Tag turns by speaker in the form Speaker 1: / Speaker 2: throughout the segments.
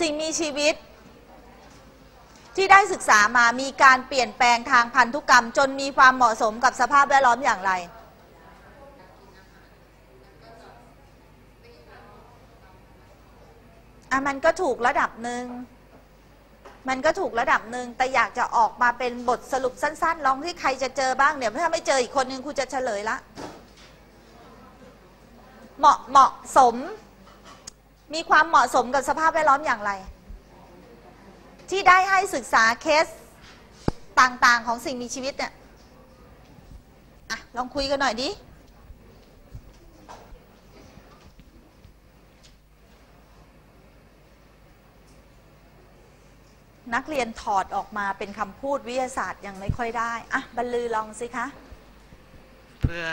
Speaker 1: สิ่งมีชีวิต ที่ได้ศึกษามามีการเปลี่ยนแปลงทางพันธุกรรม จนมีความเหมาะสมกับสภาพแวดล้อมอย่างไร อะมันก็ถูกระดับหนึ่งมันก็ถูกระดับหนึ่งแต่อยากจะออกมาเป็นบทสรุปสั้นๆ ลองที่ใครจะเจอบ้างเดี๋ยวถ้าไม่เจออีกคนนึงครูจะเฉลยละ เหมาะเหมาะสม มีความเหมาะสมกับสภาพแวดล้อมอย่างไร ที่ได้ให้ศึกษาเคสต่างๆ ของสิ่งมีชีวิตเนี่ยอะลองคุยกันหน่อยดินักเรียนถอดออกมาเป็นคำพูดวิทยาศาสตร์ยังไม่ค่อยได้ อะ บรรลือลองสิคะ
Speaker 2: เพื่อ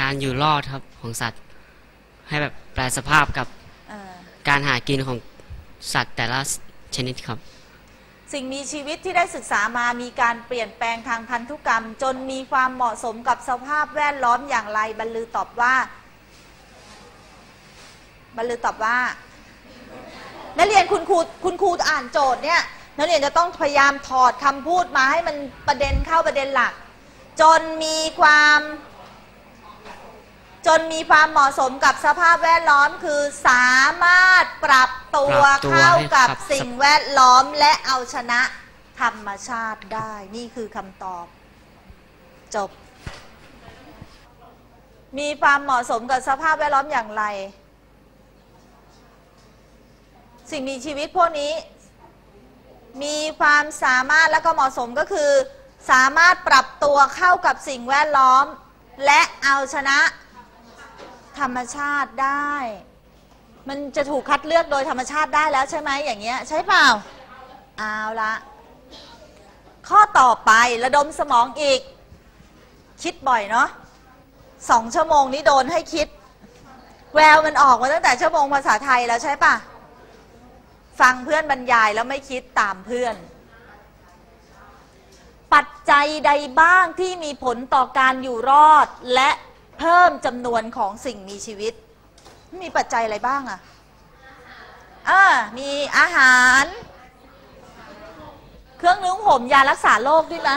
Speaker 2: การอยู่รอดครับของสัตว์ ให้แบบแปลสภาพกับ การหากินของสัตว์แต่ละชนิดครับ
Speaker 1: สิ่งมีชีวิตที่ได้ศึกษามามีการเปลี่ยนแปลงทางพันธุกรรม จนมีความเหมาะสมกับสภาพแวดล้อมอย่างไรบรรลือตอบว่า บรรลือตอบว่า นักเรียนคุณครูคุณครูอ่านโจทย์เนี่ยนักเรียนจะต้องพยายามถอดคำพูดมาให้มันประเด็นเข้าประเด็นหลัก จนมีความ จนมีความเหมาะสมกับสภาพแวดล้อมคือสามารถ ปรับตัว
Speaker 2: ปรับตัว
Speaker 1: เข้ากับ
Speaker 2: ให้กับ
Speaker 1: สิ่งแวดล้อมและเอาชนะธรรมชาติได้ นี่คือคำตอบ จบ มีความเหมาะสมกับสภาพแวดล้อมอย่างไร สิ่งมีชีวิตพวกนี้ มีความสามารถและก็เหมาะสมก็คือ สามารถปรับตัวเข้ากับสิ่งแวดล้อม และเอาชนะธรรมชาติได้ มันจะถูกคัดเลือกโดยธรรมชาติได้แล้วใช่ไหมอย่างเงี้ยใช่เปล่าเอาละข้อต่อไประดมสมองอีก คิดบ่อยเนาะสองชั่วโมงนี้โดนให้คิด แววมันออกมาตั้งแต่ชั่วโมงภาษาไทยแล้วใช่ปะฟังเพื่อนบรรยายแล้วไม่คิดตามเพื่อน ปัจจัยใดบ้างที่มีผลต่อการอยู่รอด และเพิ่มจำนวนของสิ่งมีชีวิต มีปัจจัยอะไรบ้างอะอ่ามีอาหาร เครื่องนุ่งห่มยารักษาโรคด้วยนะ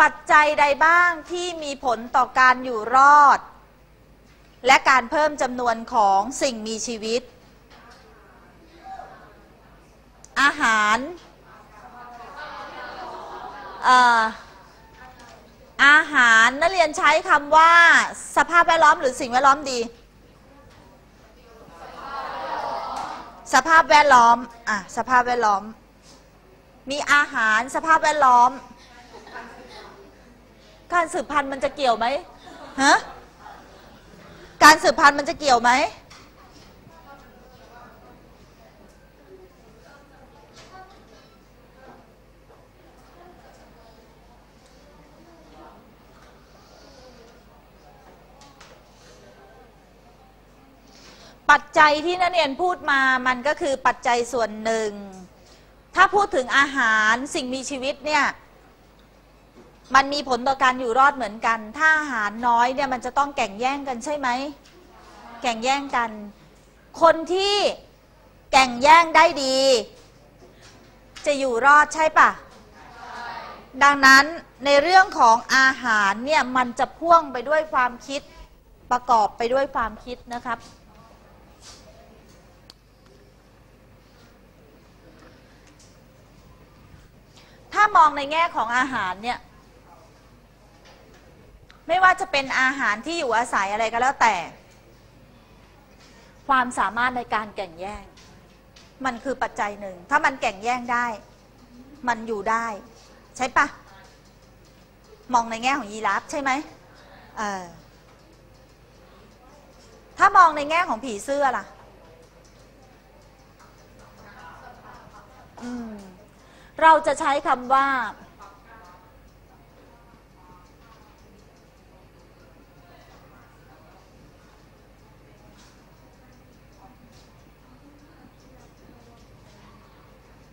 Speaker 1: ปัจจัยใดบ้างที่มีผลต่อการอยู่รอด และการเพิ่มจำนวนของสิ่งมีชีวิต อาหารเอ่ออาหารนักเรียนใช้คำว่า สภาพแวดล้อมหรือสิ่งแวดล้อมดี สภาพแวดล้อมอะสภาพแวดล้อม มีอาหารสภาพแวดล้อม การสืบพันธุ์มันจะเกี่ยวไหมฮะการสืบพันธุ์มันจะเกี่ยวไหม ปัจจัยที่นักเรียนพูดมามันก็คือปัจจัยส่วนหนึ่ง ถ้าพูดถึงอาหารสิ่งมีชีวิตเนี่ยมันมีผลต่อการอยู่รอดเหมือนกัน ถ้าอาหารน้อยเนี่ยมันจะต้องแข่งแย่งกันใช่ไหม แข่งแย่งกัน คนที่แข่งแย่งได้ดี จะอยู่รอดใช่ปะดังนั้นในเรื่องของอาหารเนี่ยมันจะพ่วงไปด้วยความคิดประกอบไปด้วยความคิดนะครับามองในแง่ของอาหารเนี่ยไม่ว่าจะเป็นอาหารที่อยู่อาศัยอะไรก็แล้วแต่ ความสามารถในการแข่งแย่ง มันคือปัจจัยหนึ่ง ถ้ามันแข่งแย่งได้ มันอยู่ได้ ใช่ปะมองในแง่ของยีราฟใช่ไหมเออถ้ามองในแง่ของผีเสื้อล่ะ อืม เราจะใช้คำว่า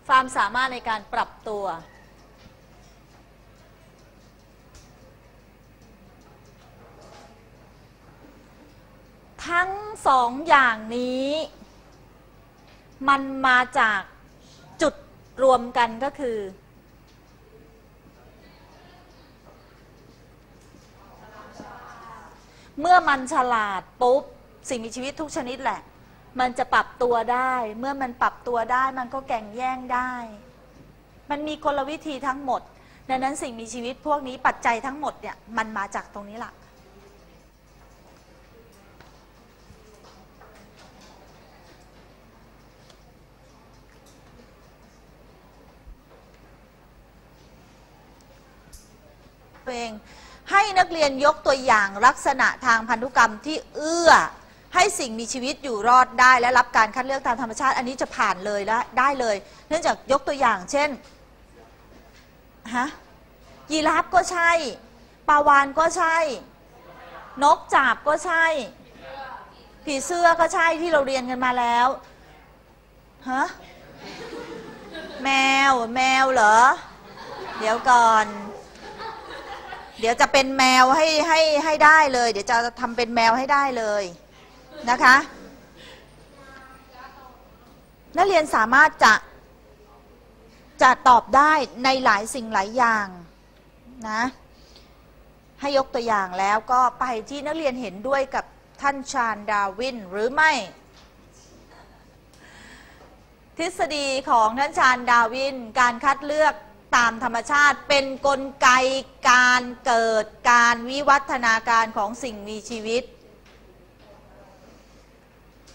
Speaker 1: ความสามารถในการปรับตัว ทั้งสองอย่างนี้ มันมาจาก รวมกันก็คือเมื่อมันฉลาดปุ๊บสิ่งมีชีวิตทุกชนิดแหละ มันจะปรับตัวได้ เมื่อมันปรับตัวได้มันก็แก่งแย่งได้ มันมีกลวิธีทั้งหมด ดังนั้นสิ่งมีชีวิตพวกนี้ปัจจัยทั้งหมดเนี่ยมันมาจากตรงนี้แหละ เอง ให้นักเรียนยกตัวอย่างลักษณะทางพันธุกรรมที่เอื้อ ให้สิ่งมีชีวิตอยู่รอดได้ และรับการคัดเลือกตามธรรมชาติ อันนี้จะผ่านเลยและได้เลย เนื่องจากยกตัวอย่าง เช่นฮะยีราฟก็ใช่ปลาวานก็ใช่ นกจาบก็ใช่ ผีเสื้อก็ใช่ที่เราเรียนกันมาแล้วฮะแมว แมวเหรอ เดี๋ยวก่อน เดี๋ยวจะเป็นแมวให้ให้ให้ได้เลย เดี๋ยวจะทำเป็นแมวให้ได้เลยนะคะ นักเรียนสามารถจะจะตอบได้ในหลายสิ่งหลายอย่างนะให้ยกตัวอย่างแล้วก็ไปที่นักเรียนเห็นด้วยกับท่านชาญดาวินหรือไม่ ทฤษฎีของท่านชาญดาวินการคัดเลือก ตามธรรมชาติเป็นนกลไกการเกิดการวิวัฒนาการของสิ่งมีชีวิต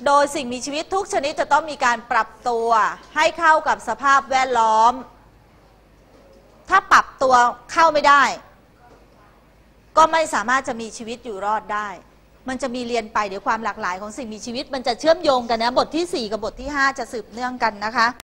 Speaker 1: โดยสิ่งมีชีวิตทุกชนิดจะต้องมีการปรับตัวให้เข้ากับสภาพแวดล้อม ถ้าปรับตัวเข้าไม่ได้ ก็ไม่สามารถจะมีชีวิตอยู่รอดได้ มันจะมีเรียนไปเดี๋ยวความหลากหลายของสิ่งมีชีวิต มันจะเชื่อมโยงกันนะบทที่ 4 กับบทที่ 5 จะสืบเนื่องกันนะคะ